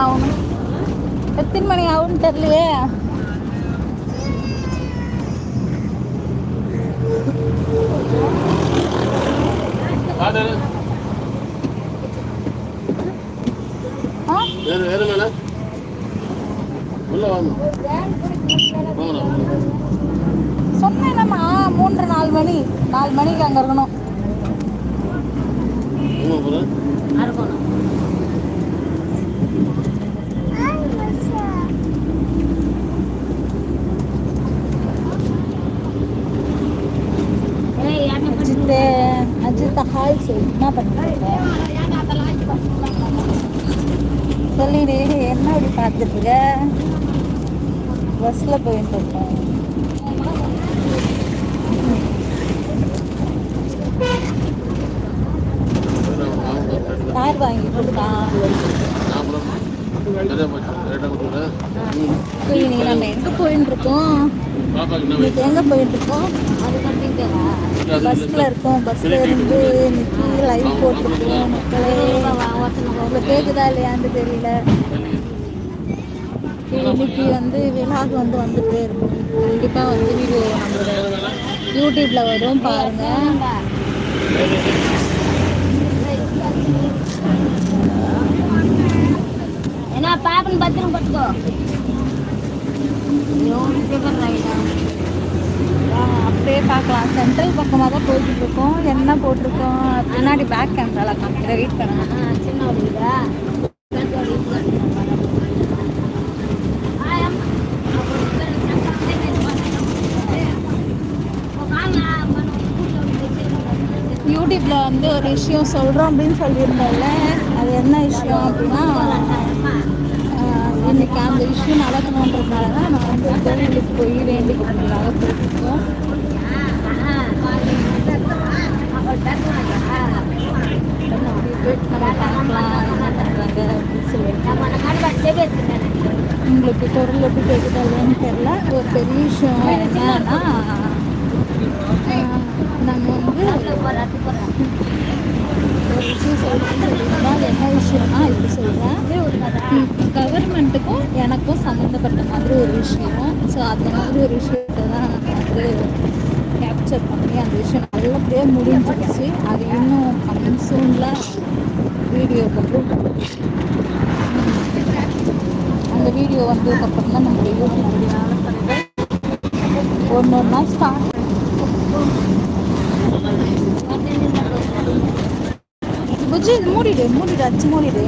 ஆகணும் எத்தனை மணி ஆகும்னு தெரியலையே வேறு வேறு மேலே. உள்ள வாங்க. சொன்னேனம்மா மூன்று நாலு மணி. நாலு மணிக்கு அங்கே இருக்கணும். அஜித் ஹாய் சொல்லு என்ன பண்ணுறீங்க சொல்லிடு என்ன இப்படி பார்த்துட்டு இருக்க பஸ்ஸில் போயிட்டு இருக்கோம் கார் வாங்கி கொடுத்தா இன்னைக்கு நம்ம எங்கே போயிட்டு இருக்கோம் எங்கே போயிட்டு இருக்கோம் பஸ்ஸில் இருக்கோம். பஸ்ஸில் இருந்து இன்னைக்கு லைவ் போட்டிருக்கோம் மக்களே. உங்களுக்கு கேட்குதா இல்லையான்னு தெரியல. இன்னைக்கு வந்து விழாக்கு வந்து வந்துட்டே இருக்கும். கண்டிப்பாக வந்து வீடியோ நம்மளோட யூடியூப்பில் வரும் பாருங்கள் ஏன்னா பாப்பன் பத்திரம் பட்டுக்கோ. அப்படியே பார்க்கலாம். சென்ட்ரல் பக்கமாக தான் போயிட்டு இருக்கோம் என்ன போட்டிருக்கோம்? பின்னாடி பேக் கேமராவில் காமிக்கிறேன். வெயிட் பண்ணுங்க. சின்ன வடிவா யூடியூப்ல வந்து ஒரு விஷயம் சொல்கிறோம் அப்படின்னு சொல்லியிருந்தோம்ல அது என்ன விஷயம் அப்படின்னா இன்னைக்கு அந்த விஷயம் நடக்கணுன்றதுனால தான் நான் வந்து போய் வேண்டிக்கிறதுக்காக போயிட்டு நம்ம பார்க்கலாம் என்ன பண்ணுறாங்க அப்படின்னு சொல்லிட்டு உங்களுக்கு குரல் எப்படி கேட்குது தெரில ஒரு பெரிய விஷயம் என்னன்னா நாங்கள் நம்ம வந்து ஒரு விஷயம் சொல்கிறேன்னு சொல்லியிருந்தோம் அது என்ன விஷயம்னா இப்படி சொல்கிறேன் கவர்மெண்ட்டுக்கும் எனக்கும் சம்மந்தப்பட்ட மாதிரி ஒரு விஷயம். ஸோ அந்த மாதிரி ஒரு விஷயத்தை தான் நாங்கள் வந்து கேப்சர் பண்ணி அந்த விஷயம் நல்லபடியாக முடிஞ்சிடுச்சு அது இன்னும் கம்மிங் சூனில் வீடியோ அந்த வீடியோ வந்ததுக்கப்புறம் தான் நம்ம யூடியூப் ஒன்று ஒன்றா ஸ்டார்ட் புஜி இது மூடிடு மூடிடு அச்சு மூடிடு.